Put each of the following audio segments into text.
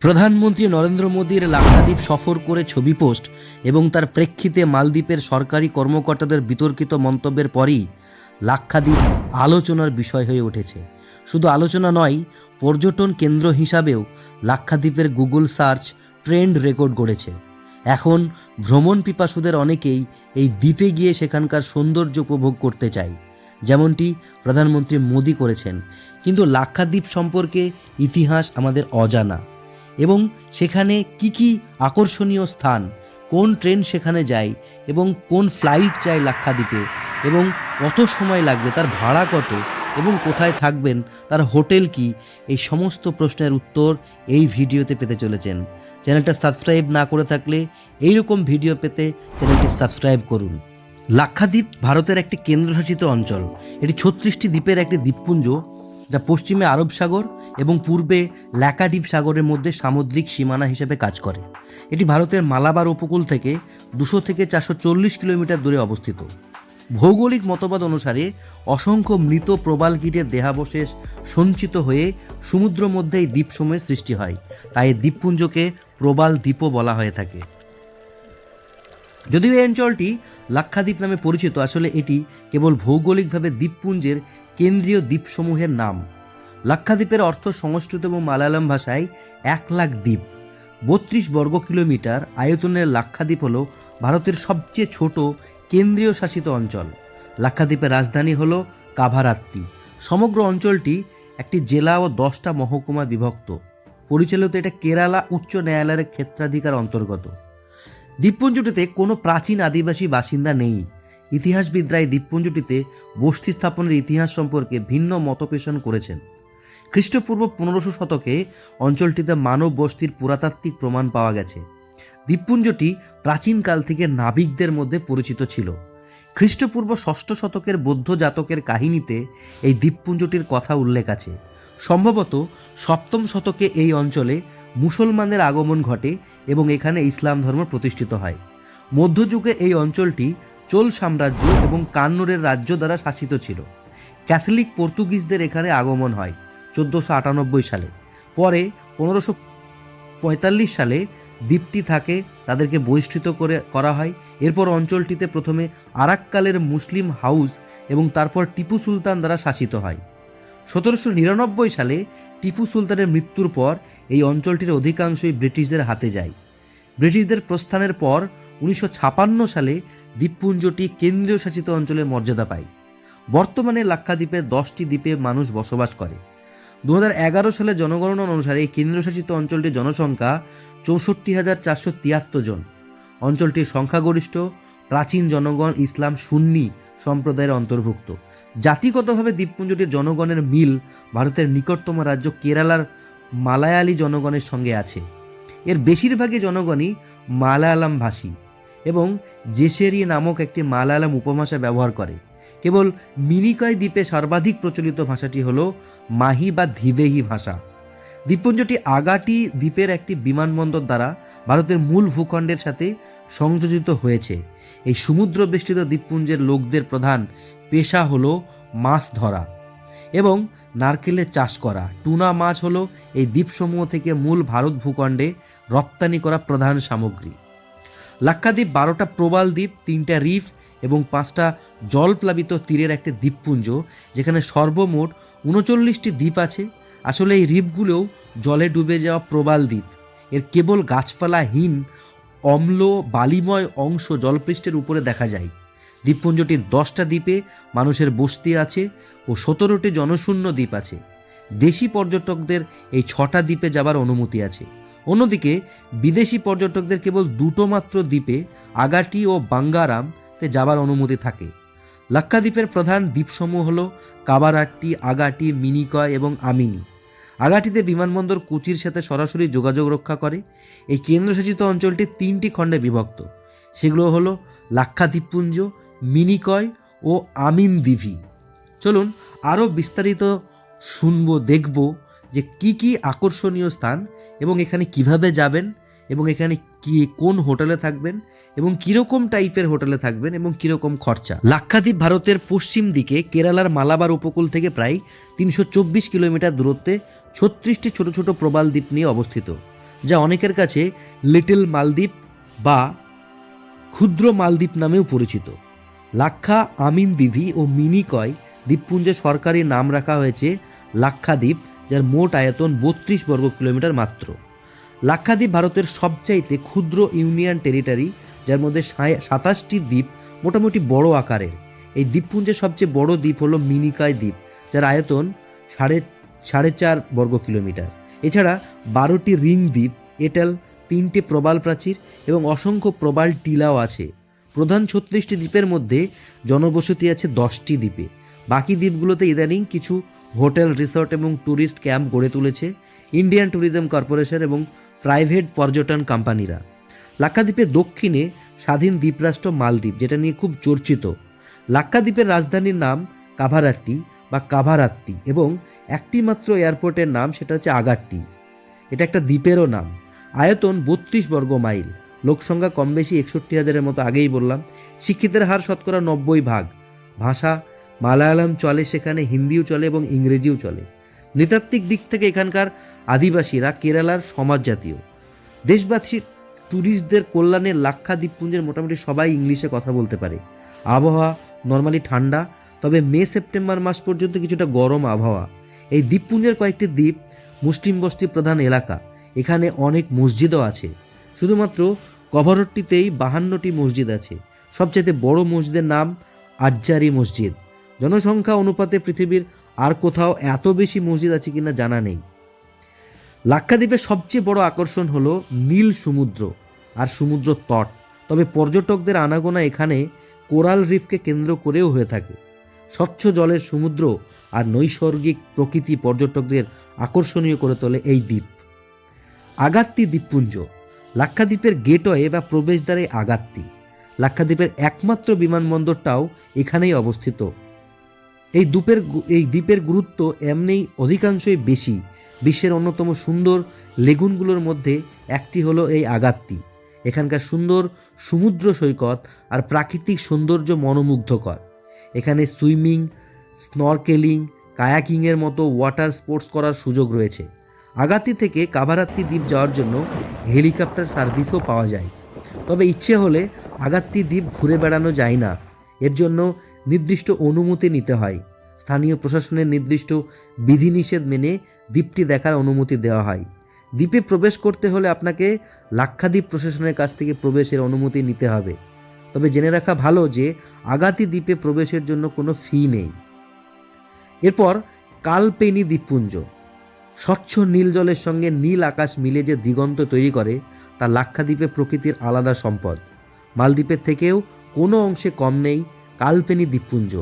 প্রধানমন্ত্রী নরেন্দ্র মোদীর লাক্ষাদ্বীপ সফর করে ছবি পোস্ট এবং তার প্রেক্ষিতে মালদ্বীপের সরকারি কর্মকর্তাদের বিতর্কিত মন্তব্যের পরই লাক্ষাদ্বীপ আলোচনার বিষয় হয়ে উঠেছে। শুধু আলোচনা নয়, পর্যটন কেন্দ্র হিসাবেও লাক্ষাদ্বীপের গুগল সার্চ ট্রেন্ড রেকর্ড গড়েছে। এখন ভ্রমণ পিপাসুদের অনেকেই এই দ্বীপে গিয়ে সেখানকার সৌন্দর্য উপভোগ করতে চায়, যেমনটি প্রধানমন্ত্রী মোদী করেছেন। কিন্তু লাক্ষাদ্বীপ সম্পর্কে ইতিহাস আমাদের অজানা। এবং সেখানে কি কি আকর্ষণীয় স্থান, কোন ট্রেন সেখানে যায় এবং কোন ফ্লাইট যায় লাক্ষাদ্বীপে এবং কত সময় লাগবে, তার ভাড়া কত এবং কোথায় থাকবেন, তার হোটেল কি, এই সমস্ত প্রশ্নের উত্তর এই ভিডিওতে পেতে চলেছেন। চ্যানেলটা সাবস্ক্রাইব না করে থাকলে এইরকম ভিডিও পেতে চ্যানেলটি সাবস্ক্রাইব করুন। লাক্ষাদ্বীপ ভারতের একটি কেন্দ্রশাসিত অঞ্চল। এটি ছত্রিশটি দ্বীপের একটি দ্বীপপুঞ্জ। যা পশ্চিমে আরব সাগর এবং পূর্বে ল্যাকাডিপ সাগরের মধ্যে সামুদ্রিক সীমানা হিসেবে কাজ করে। এটি ভারতের মালাবার উপকূল থেকে দুশো থেকে চারশো চল্লিশ কিলোমিটার দূরে অবস্থিত। ভৌগোলিক মতবাদ অনুসারে অসংখ্য মৃত প্রবাল কীটের দেহাবশেষ সঞ্চিত হয়ে সমুদ্র মধ্যে এই দ্বীপসমূহের সৃষ্টি হয়। তাই দ্বীপপুঞ্জকে প্রবাল দ্বীপও বলা হয়ে থাকে। যদিও এই অঞ্চলটি লাক্ষাদ্বীপ নামে পরিচিত, আসলে এটি কেবল ভৌগোলিকভাবে দ্বীপপুঞ্জের কেন্দ্রীয় দ্বীপসমূহের নাম। লাক্ষাদ্বীপের অর্থ সংস্কৃত এবং মালায়ালাম ভাষায় এক লাখ দ্বীপ। বত্রিশ বর্গ কিলোমিটার আয়তনের লাক্ষাদ্বীপ হল ভারতের সবচেয়ে ছোট কেন্দ্রীয় শাসিত অঞ্চল। লাক্ষাদ্বীপের রাজধানী হল কাভারাত্তি। সমগ্র অঞ্চলটি একটি জেলা ও দশটা মহকুমা বিভক্ত। পরিচালিত এটা কেরালা উচ্চ ন্যায়ালয়ের ক্ষেত্রাধিকার অন্তর্গত। দ্বীপপুঞ্জটিতে কোনো প্রাচীন আদিবাসী বাসিন্দা নেই। ইতিহাসবিদরা এই দ্বীপপুঞ্জটিতে বস্তি স্থাপনের ইতিহাস সম্পর্কে ভিন্ন মতপোষণ করেছেন। খ্রিস্টপূর্ব পনেরোশো শতকে অঞ্চলটিতে মানব বস্তির পুরাতাত্ত্বিক প্রমাণ পাওয়া গেছে। দ্বীপপুঞ্জটি প্রাচীনকাল থেকে নাবিকদের মধ্যে পরিচিত ছিল। খ্রিস্টপূর্ব ষষ্ঠ শতকের বৌদ্ধ জাতকের কাহিনীতে এই দ্বীপপুঞ্জটির কথা উল্লেখ আছে। সম্ভবত সপ্তম শতকে এই অঞ্চলে মুসলমানদের আগমন ঘটে এবং এখানে ইসলাম ধর্ম প্রতিষ্ঠিত হয়। মধ্যযুগে এই অঞ্চলটি চোল সাম্রাজ্য এবং কান্নুরের রাজ্য দ্বারা শাসিত ছিল। ক্যাথলিক পর্তুগিজদের এখানে আগমন হয় চোদ্দোশো আটানব্বই সালে। পরে পনেরোশো পঁয়তাল্লিশ সালে দ্বীপটি থাকে, তাদেরকে বহিষ্কৃত করে করা হয়। এরপর অঞ্চলটিতে প্রথমে আরাক্কালের মুসলিম হাউস এবং তারপর টিপু সুলতান দ্বারা শাসিত হয়। সতেরোশো নিরানব্বই সালে টিপু সুলতানের মৃত্যুর পর এই অঞ্চলটির অধিকাংশই ব্রিটিশদের হাতে যায়। ব্রিটিশদের প্রস্থানের পর উনিশশো সালে দ্বীপপুঞ্জটি কেন্দ্রীয় শাসিত অঞ্চলের মর্যাদা পায়। বর্তমানে লাক্ষাদ্বীপে দশটি দ্বীপে মানুষ বসবাস করে। দু হাজার এগারো সালে জনগণনা অনুসারে এই কেন্দ্রশাসিত অঞ্চলটির জনসংখ্যা চৌষট্টি হাজার চারশো তিয়াত্তর জন। অঞ্চলটির সংখ্যাগরিষ্ঠ প্রাচীন জনগণ ইসলাম সুন্নি সম্প্রদায়ের অন্তর্ভুক্ত। জাতিগতভাবে দ্বীপপুঞ্জটির জনগণের মিল ভারতের নিকটতম রাজ্য কেরালার মালায়ালি জনগণের সঙ্গে আছে। এর বেশিরভাগই জনগণই মালায়ালাম ভাষী এবং জেসেরি নামক একটি মালায়ালাম উপভাষা ব্যবহার করে। কেবল মিনিকয় দ্বীপে সর্বাধিক প্রচলিত ভাষাটি হল মাহি বা ধিবেহি ভাষা। দ্বীপপুঞ্জটি আগাটি দ্বীপের একটি বিমানবন্দর দ্বারা ভারতের মূল ভূখণ্ডের সাথে সংযোজিত হয়েছে। এই সমুদ্র বেষ্টিত দ্বীপপুঞ্জের লোকদের প্রধান পেশা হলো মাছ ধরা এবং নারকেলের চাষ করা। টুনা মাছ হলো এই দ্বীপসমূহ থেকে মূল ভারত ভূখণ্ডে রপ্তানি করা প্রধান সামগ্রী। লাক্ষাদ্বীপ বারোটা প্রবাল দ্বীপ, তিনটা রিফ এবং পাঁচটা জলপ্লাবিত তীরের একটি দ্বীপপুঞ্জ, যেখানে সর্বমোট উনচল্লিশটি দ্বীপ আছে। আসলে এই দ্বীপগুলোও জলে ডুবে যাওয়া প্রবাল দ্বীপ। এর কেবল গাছপালাহীন অম্ল বালিময় অংশ জলপৃষ্ঠের উপরে দেখা যায়। দ্বীপপুঞ্জটির দশটা দ্বীপে মানুষের বসতি আছে ও সতেরোটি জনশূন্য দ্বীপ আছে। দেশি পর্যটকদের এই ছটা দ্বীপে যাবার অনুমতি আছে। অন্যদিকে, বিদেশি পর্যটকদের কেবল দুটো মাত্র দ্বীপে, আগাটি ও বাঙ্গারামতে যাবার অনুমতি থাকে। লাক্ষাদ্বীপের প্রধান দ্বীপসমূহ হল কাবারাট্টি, আগাটি, মিনিকয় এবং আমিনি। আগাটিতে বিমানবন্দর কুচির সাথে সরাসরি যোগাযোগ রক্ষা করে। এই কেন্দ্রশাসিত অঞ্চলটি তিনটি খণ্ডে বিভক্ত। সেগুলো হলো লাক্ষাদ্বীপপুঞ্জ, মিনিকয় ও আমিন দিভি চলুন আরও বিস্তারিত শুনব, দেখব যে কি কি আকর্ষণীয় স্থান এবং এখানে কীভাবে যাবেন এবং এখানে কি, কোন হোটেলে থাকবেন এবং কীরকম টাইপের হোটেলে থাকবেন এবং কীরকম খরচা? লাক্ষাদ্বীপ ভারতের পশ্চিম দিকে কেরালার মালাবার উপকূল থেকে প্রায় তিনশো চব্বিশ কিলোমিটার দূরত্বে ছত্রিশটি ছোট ছোট প্রবাল দ্বীপ নিয়ে অবস্থিত, যা অনেকের কাছে লিটল মালদ্বীপ বা ক্ষুদ্র মালদ্বীপ নামেও পরিচিত। লাক্ষা আমিন দিঘি ও মিনিকয় দ্বীপপুঞ্জে সরকারি নাম রাখা হয়েছে লাক্ষাদ্বীপ, যার মোট আয়তন বত্রিশ বর্গ কিলোমিটার মাত্র। লাক্ষাদ্বীপ ভারতের সবচাইতে ক্ষুদ্র ইউনিয়ন টেরিটারি, যার মধ্যে সাতাশটি দ্বীপ মোটামুটি বড় আকারের। এই দ্বীপপুঞ্জের সবচেয়ে বড় দ্বীপ হলো মিনিকায় দ্বীপ, যার আয়তন সাড়ে সাড়ে চার বর্গ কিলোমিটার। এছাড়া বারোটি রিং দ্বীপ, এটেল, তিনটে প্রবাল প্রাচীর এবং অসংখ্য প্রবাল টিলাও আছে। প্রধান ছত্রিশটি দ্বীপের মধ্যে জনবসতি আছে দশটি দ্বীপে। বাকি দ্বীপগুলোতে ইদানিং কিছু হোটেল, রিসর্ট এবং ট্যুরিস্ট ক্যাম্প গড়ে তুলেছে ইন্ডিয়ান ট্যুরিজম কর্পোরেশন এবং প্রাইভেট পর্যটন কোম্পানিরা। লাক্ষাদ্বীপের দক্ষিণে স্বাধীন দ্বীপরাষ্ট্র মালদ্বীপ, যেটা নিয়ে খুব চর্চিত। লাক্ষাদ্বীপের রাজধানীর নাম কাভারাট্টি বা কাভারাত্তি এবং একটি মাত্র এয়ারপোর্টের নাম সেটা হচ্ছে আগাট্টি। এটা একটা দ্বীপেরও নাম। আয়তন বত্রিশ বর্গ মাইল। লোকসংখ্যা কম বেশি একষট্টি হাজারের মতো আগেই বললাম। শিক্ষিতের হার শতকরা নব্বই ভাগ। ভাষা, মালায়ালাম চলে সেখানে, হিন্দিও চলে এবং ইংরেজিও চলে। নৃতাত্ত্বিক দিক থেকে এখানকার আদিবাসীরা কেরালার সমাজ জাতীয়। দেশবাসী ট্যুরিস্টদের কল্যাণে লাক্ষা দ্বীপপুঞ্জের মোটামুটি সবাই ইংলিশে কথা বলতে পারে। আবহাওয়া নর্মালি ঠান্ডা, তবে মে, সেপ্টেম্বর মাস পর্যন্ত কিছুটা গরম আবহাওয়া। এই দ্বীপপুঞ্জের কয়েকটি দ্বীপ মুসলিম বস্তি প্রধান এলাকা। এখানে অনেক মসজিদও আছে। শুধুমাত্র কভারটিতেই বাহান্নটি মসজিদ আছে। সবচেয়ে বড় মসজিদের নাম আজ্জারি মসজিদ। জনসংখ্যা অনুপাতে পৃথিবীর আর কোথাও এত বেশি মসজিদ আছে কিনা জানা নেই। লাক্ষাদ্বীপের সবচেয়ে বড় আকর্ষণ হলো নীল সমুদ্র আর সমুদ্র তট। তবে পর্যটকদের আনাগোনা এখানে কোরাল রিফকে কেন্দ্র করেও হয়ে থাকে। স্বচ্ছ জলের সমুদ্র আর নৈসর্গিক প্রকৃতি পর্যটকদের আকর্ষণীয় করে তোলে এই দ্বীপ। আগাত্তি দ্বীপপুঞ্জ। লাক্ষাদ্বীপের গেটওয়ে বা প্রবেশদ্বারে আগাত্তি। লাক্ষাদ্বীপের একমাত্র বিমানবন্দরটাও এখানেই অবস্থিত। এই দ্বীপের এই দ্বীপের গুরুত্ব এমনিই অধিকাংশই বেশি। বিশ্বের অন্যতম সুন্দর লেগুনগুলোর মধ্যে একটি হলো এই আগাত্তি এখানকার সুন্দর সমুদ্র সৈকত আর প্রাকৃতিক সৌন্দর্য মনোমুগ্ধকর। এখানে সুইমিং, স্নরকেলিং, কায়াকিংয়ের মতো ওয়াটার স্পোর্টস করার সুযোগ রয়েছে। আগাত্তি থেকে কাভারাত্তি দ্বীপ যাওয়ার জন্য হেলিকপ্টার সার্ভিসও পাওয়া যায়। তবে ইচ্ছে হলে আগাত্তি দ্বীপ ঘুরে বেড়ানো যায় না। এর জন্য নির্দিষ্ট অনুমতি নিতে হয়। স্থানীয় প্রশাসনের নির্দিষ্ট বিধিনিষেধ মেনে দ্বীপটি দেখার অনুমতি দেওয়া হয়। দ্বীপে প্রবেশ করতে হলে আপনাকে লাক্ষাদ্বীপ প্রশাসনের কাছ থেকে প্রবেশের অনুমতি নিতে হবে। তবে জেনে রাখা ভালো যে আগাতি দ্বীপে প্রবেশের জন্য কোনো ফি নেই। এরপর কালপেনি দ্বীপপুঞ্জ। স্বচ্ছ নীল জলের সঙ্গে নীল আকাশ মিলে যে দিগন্ত তৈরি করে, তা লাক্ষাদ্বীপে প্রকৃতির আলাদা সম্পদ। মালদ্বীপের থেকেও কোনো অংশে কম নেই কালপেনি দ্বীপপুঞ্জ।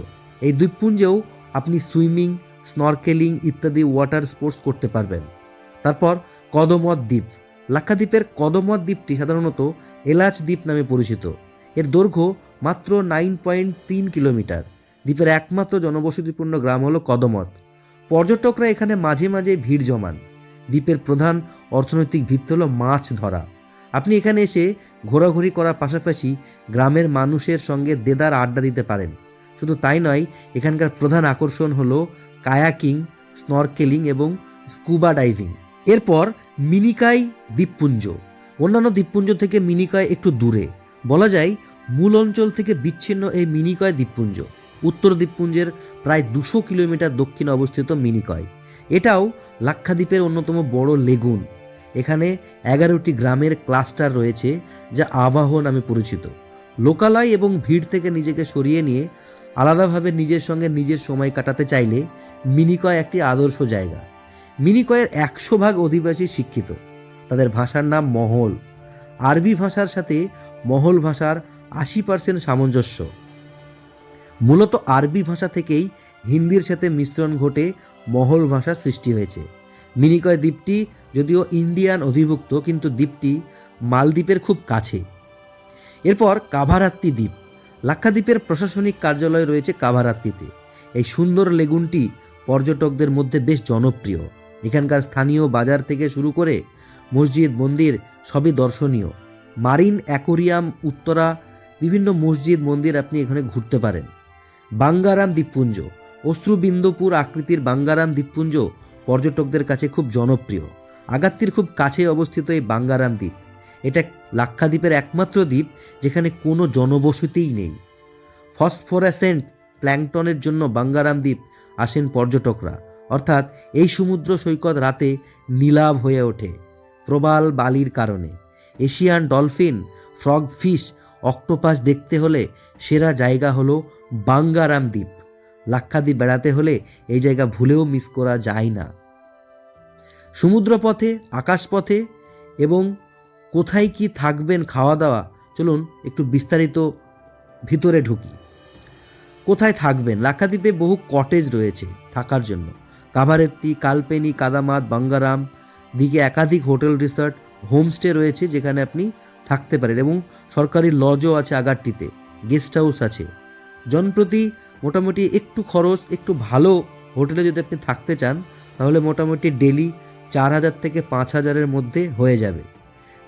এই দ্বীপপুঞ্জেও আপনি সুইমিং, স্নরকেলিং ইত্যাদি ওয়াটার স্পোর্টস করতে পারবেন। তারপর কদমত দ্বীপ। লাক্ষাদ্বীপের কদমত দ্বীপটি সাধারণত এলাচ দ্বীপ নামে পরিচিত। এর দৈর্ঘ্য মাত্র নাইন পয়েন্ট তিন কিলোমিটার। দ্বীপের একমাত্র জনবসতিপূর্ণ গ্রাম হলো কদমত পর্যটকরা এখানে মাঝে মাঝে ভিড় জমান। দ্বীপের প্রধান অর্থনৈতিক ভিত্তি হলো মাছ ধরা। আপনি এখানে এসে ঘোরাঘুরি করার পাশাপাশি গ্রামের মানুষের সঙ্গে দেদার আড্ডা দিতে পারেন। শুধু তাই নয়, এখানকার প্রধান আকর্ষণ হলো কায়াকিং, স্নরকেলিং এবং স্কুবা ডাইভিং। এরপর মিনিকাই দ্বীপপুঞ্জ। অন্যান্য দ্বীপপুঞ্জ থেকে মিনিকয় একটু দূরে। বলা যায়, মূল অঞ্চল থেকে বিচ্ছিন্ন এই মিনিকয় দ্বীপপুঞ্জ। উত্তর দ্বীপপুঞ্জের প্রায় দুশো কিলোমিটার দক্ষিণে অবস্থিত মিনিকয় এটাও লাক্ষাদ্বীপের অন্যতম বড় লেগুন। এখানে এগারোটি গ্রামের ক্লাস্টার রয়েছে, যা আবাহ নামে পরিচিত। লোকালয় এবং ভিড় থেকে নিজেকে সরিয়ে নিয়ে আলাদাভাবে নিজের সঙ্গে নিজের সময় কাটাতে চাইলে মিনিকয় একটি আদর্শ জায়গা। মিনিকয়ের একশো ভাগ অধিবাসী শিক্ষিত। তাদের ভাষার নাম মহল। আরবি ভাষার সাথে মহল ভাষার আশি পার্সেন্ট সামঞ্জস্য। মূলত আরবি ভাষা থেকেই হিন্দির সাথে মিশ্রণ ঘটে মহল ভাষা সৃষ্টি হয়েছে। মিনিকয় দ্বীপটি যদিও ইন্ডিয়ান অধিভুক্ত, কিন্তু দ্বীপটি মালদ্বীপের খুব কাছে। এরপর কাভারাত্তি দ্বীপ। লাক্ষাদ্বীপের প্রশাসনিক কার্যালয় রয়েছে কাভারাত্তিতে। এই সুন্দর লেগুনটি পর্যটকদের মধ্যে বেশ জনপ্রিয়। এখানকার স্থানীয় বাজার থেকে শুরু করে মসজিদ, মন্দির সবই দর্শনীয়। মারিন অ্যাকোরিয়াম, উত্তরা, বিভিন্ন মসজিদ, মন্দির আপনি এখানে ঘুরতে পারেন। বাঙ্গারাম দ্বীপপুঞ্জ, অশ্রুবিন্দুপুর আকৃতির বাঙ্গারাম দ্বীপপুঞ্জ পর্যটকদের কাছে খুব জনপ্রিয়। আগাত্তির খুব কাছে অবস্থিত এই বাঙ্গারাম দ্বীপ। এটা লাক্ষাদ্বীপের একমাত্র দ্বীপ যেখানে কোনো জনবসতিই নেই। ফসফোরেসেন্ট প্ল্যাংটনের জন্য বাঙ্গারাম দ্বীপ আসেন পর্যটকরা। অর্থাৎ এই সমুদ্র সৈকত রাতে নীলাভ হয়ে ওঠে, প্রবাল বালির কারণে। Asian dolphin, frog fish, octopus দেখতে হলে সেরা জায়গা হলো বাঙ্গারাম দ্বীপ। লাক্ষাদ্বীপ বেড়াতে হলে এই জায়গা ভুলেও মিস করা যায় না। সমুদ্রপথে, আকাশপথে এবং কোথায় কি থাকবেন খাওয়া দাওয়া চলুন একটু বিস্তারিত ভিতরে ঢুকি। কোথায় থাকবেন? লাক্ষাদ্বীপে বহু কটেজ রয়েছে থাকার জন্য। কাভারেত্তি, কালপেনি, কাদামাত, বাঙ্গারাম, দিকে একাধিক হোটেল, রিসর্ট, হোমস্টে রয়েছে যেখানে আপনি থাকতে পারেন এবং সরকারি লজও আছে আগারটিতে, গেস্ট হাউস আছে। জনপ্রতি মোটামুটি একটু খরচ, একটু ভালো হোটেলে যদি আপনি থাকতে চান, তাহলে মোটামুটি ডেলি চার হাজার থেকে পাঁচ হাজারের মধ্যে হয়ে যাবে।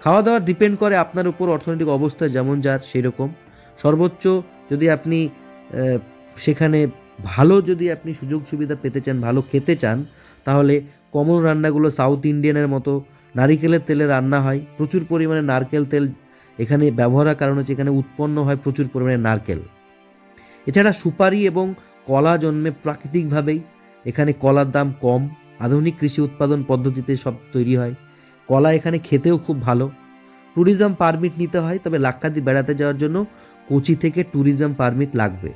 খাওয়া দাওয়া ডিপেন্ড করে আপনার উপর অর্থনৈতিক অবস্থা যেমন যার সেই রকম সর্বোচ্চ যদি আপনি সেখানে ভালো যদি আপনি সুযোগ সুবিধা পেতে চান, ভালো খেতে চান, তাহলে কমন রান্নাগুলো সাউথ ইন্ডিয়ানের মতো। নারিকেলের তেলে রান্না হয়, প্রচুর পরিমাণে নারকেল তেল এখানে ব্যবহারের কারণ হচ্ছে এখানে উৎপন্ন হয় প্রচুর পরিমাণে নারকেল। এছাড়া সুপারি এবং কলা জন্মে প্রাকৃতিকভাবেই এখানে কলার দাম কম। আধুনিক কৃষি উৎপাদন পদ্ধতিতে সব তৈরি হয়। কলা এখানে খেতেও খুব ভালো। ট্যুরিজম পারমিট নিতে হয়, তবে লাক্ষাদ্বীপ বেড়াতে যাওয়ার জন্য কোচি থেকে ট্যুরিজম পারমিট লাগবে।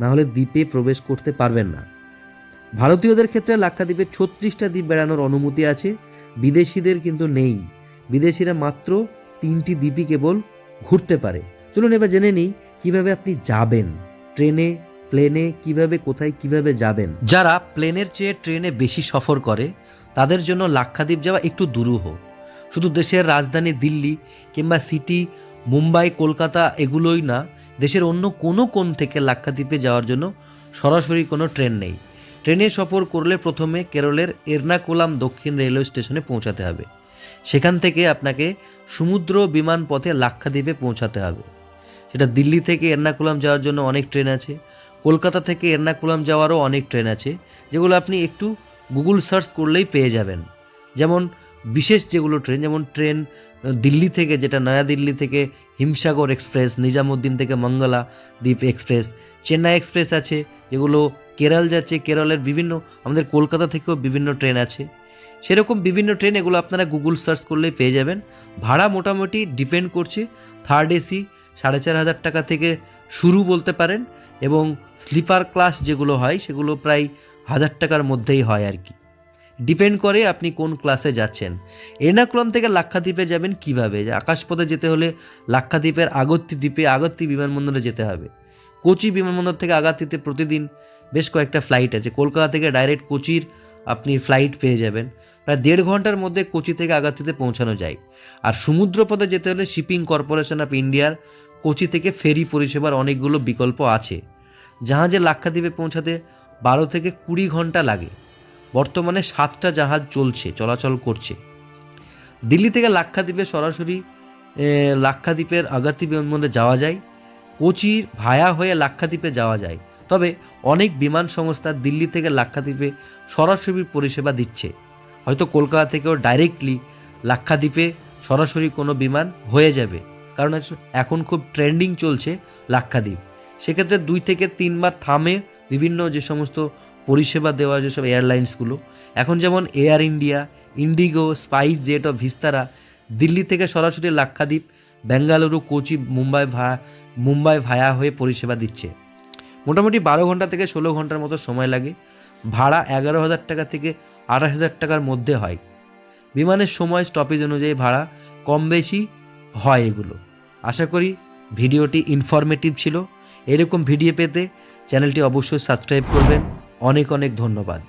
না হলে দ্বীপে প্রবেশ করতে পারবেন না। ভারতীয়দের ক্ষেত্রে লাক্ষাদ্বীপে ছত্রিশটা দ্বীপ বেড়ানোর অনুমতি আছে। বিদেশিদের কিন্তু নেই। বিদেশিরা মাত্র তিনটি দ্বীপই কেবল ঘুরতে পারে। চলুন এবার জেনে নিই, কীভাবে আপনি যাবেন? ট্রেনে, প্লেনে, কীভাবে, কোথায়, কীভাবে যাবেন? যারা প্লেনের চেয়ে ট্রেনে বেশি সফর করে, তাদের জন্য লাক্ষাদ্বীপ যাওয়া একটু দুরূহ। শুধু দেশের রাজধানী দিল্লি কিংবা সিটি, মুম্বাই, কলকাতা এগুলোই না, দেশের অন্য কোনো কোণ থেকে লাক্ষাদ্বীপে যাওয়ার জন্য সরাসরি কোনো ট্রেন নেই। ট্রেনে সফর করলে প্রথমে কেরলের এর্নাকুলাম দক্ষিণ রেলওয়ে স্টেশনে পৌঁছাতে হবে। সেখান থেকে আপনাকে সমুদ্র বিমান পথে লাক্ষাদ্বীপে পৌঁছাতে হবে। সেটা দিল্লি থেকে এর্নাকুলাম যাওয়ার জন্য অনেক ট্রেন আছে। কলকাতা থেকে এর্নাকুলাম যাওয়ারও অনেক ট্রেন আছে, যেগুলো আপনি একটু গুগল সার্চ করলেই পেয়ে যাবেন। যেমন বিশেষ যেগুলো ট্রেন, যেমন ট্রেন দিল্লি থেকে যেটা নয়াদিল্লি থেকে হিমসাগর এক্সপ্রেস, নিজামুদ্দিন থেকে মঙ্গলা দ্বীপ এক্সপ্রেস, চেন্নাই এক্সপ্রেস আছে, যেগুলো কেরল যাচ্ছে, কেরলের বিভিন্ন, আমাদের কলকাতা থেকেও বিভিন্ন ট্রেন আছে। সেরকম বিভিন্ন ট্রেন এগুলো আপনারা গুগল সার্চ করলেই পেয়ে যাবেন। ভাড়া মোটামুটি ডিপেন্ড করছে থার্ড এসি সাড়ে চার হাজার টাকা থেকে শুরু বলতে পারেন, এবং স্লিপার ক্লাস যেগুলো হয়, সেগুলো প্রায় হাজার টাকার মধ্যেই হয় আর কি। ডিপেন্ড করে আপনি কোন ক্লাসে যাচ্ছেন। এর্নাকুলাম থেকে লাক্ষাদ্বীপে যাবেন কীভাবে? আকাশপথে যেতে হলে লাক্ষাদ্বীপের আগত্তি দ্বীপে, আগত্তি বিমানবন্দরে যেতে হবে। কোচি বিমানবন্দর থেকে আগাত্তিতে প্রতিদিন বেশ কয়েকটা ফ্লাইট আছে। কলকাতা থেকে ডাইরেক্ট কোচির আপনি ফ্লাইট পেয়ে যাবেন। প্রায় দেড় ঘণ্টার মধ্যে কোচি থেকে আগাত্তিতে পৌঁছানো যায়। আর সমুদ্রপথে যেতে হলে শিপিং কর্পোরেশন অফ ইন্ডিয়ার কোচি থেকে ফেরি পরিষেবার অনেকগুলো বিকল্প আছে। জাহাজে লাক্ষাদ্বীপে পৌঁছাতে বারো থেকে কুড়ি ঘণ্টা লাগে। বর্তমানে সাতটা জাহাজ চলছে, চলাচল করছে। দিল্লি থেকে লাক্ষাদ্বীপে সরাসরি লাক্ষাদ্বীপের আগাতি বিমানবন্দরে যাওয়া যায়। কোচির ভায়া হয়ে লাক্ষাদ্বীপে যাওয়া যায়। তবে অনেক বিমান সংস্থা দিল্লি থেকে লাক্ষাদ্বীপে সরাসরি পরিষেবা দিচ্ছে। হয়তো কলকাতা থেকেও ডাইরেক্টলি লাক্ষাদ্বীপে সরাসরি কোনো বিমান হয়ে যাবে। কারণ এখন খুব ট্রেন্ডিং চলছে লাক্ষাদ্বীপ। সেক্ষেত্রে দুই থেকে তিনবার থামে বিভিন্ন যে সমস্ত পরিষেবা দেওয়া যেসব এয়ারলাইন্সগুলো, এখন যেমন Air India, IndiGo, SpiceJet of Vistara, Delhi থেকে সরাসরি লাক্ষাদ্বীপ, বেঙ্গালুরু, কোচি, মুম্বাই ভা, মুম্বাই ভায়া হয়ে পরিষেবা দিচ্ছে। মোটামুটি বারো ঘণ্টা থেকে ষোলো ঘণ্টার মতো সময় লাগে। ভাড়া এগারো হাজার টাকা থেকে আঠাশ হাজার টাকার মধ্যে হয়। বিমানের সময় স্টপেজ অনুযায়ী ভাড়া কম বেশি হয় এগুলো। আশা করি ভিডিওটি ইনফরমেটিভ ছিল। এরকম ভিডিও পেতে চ্যানেলটি অবশ্যই সাবস্ক্রাইব করবেন। অনেক অনেক ধন্যবাদ।